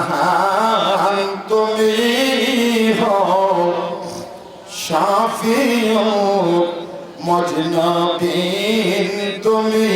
জাহান তুমি হও শাফিও মজনবিন তুমি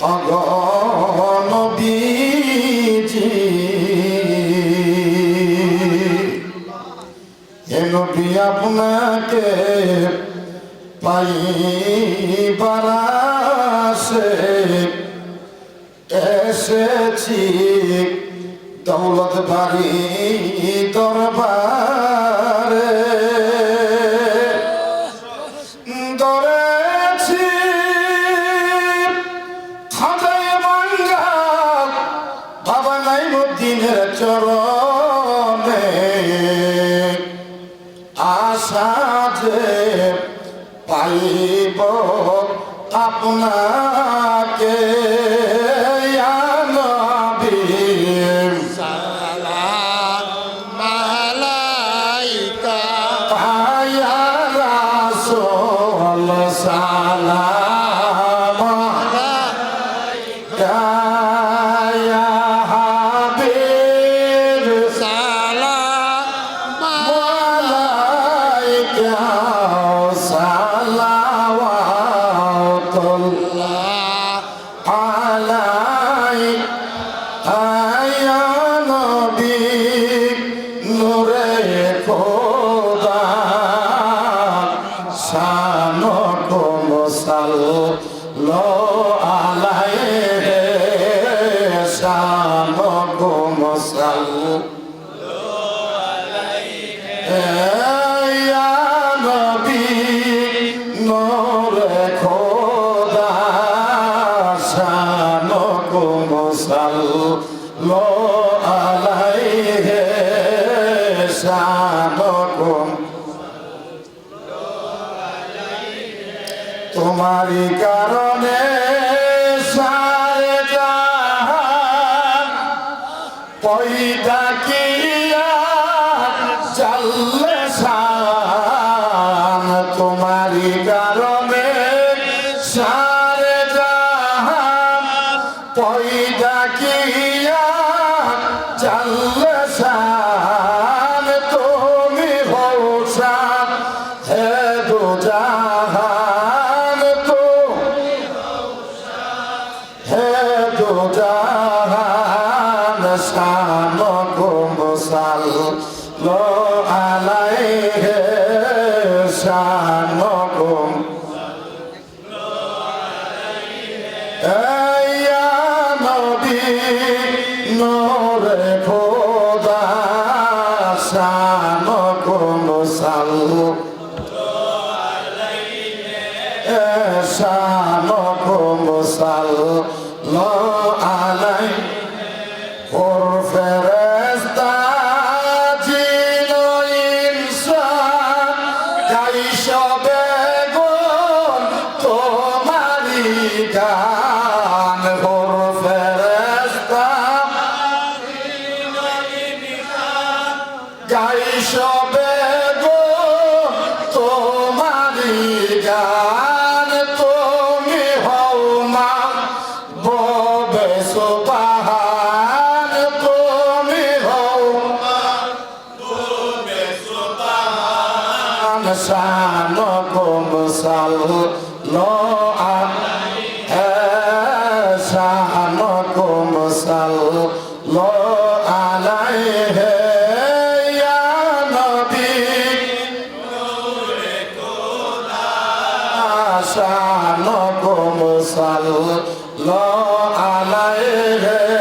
অগনবীজি হে নবী আপনাকে পাইবার আসে এসেছি। দৌলত বাড়ি দরবারে দিনের চরণে আশা যে পাইব আপনাকে। খোদা শানকুম সাল্লো আলাইহি শানকুম সাল্লো ইয়া তোমারই কারণে সারে জাহান পয়দা কিয়া চললে শানকুম সাল্লো আলাইহি শানকুম ইয়া নবী নূরে খোদা শানকুম সাল্লো শানকুম সাল্লো শানকুম সাল্লো শানকুম সাল্লো আলাইহে শানকুম সাল্লো আলাইহে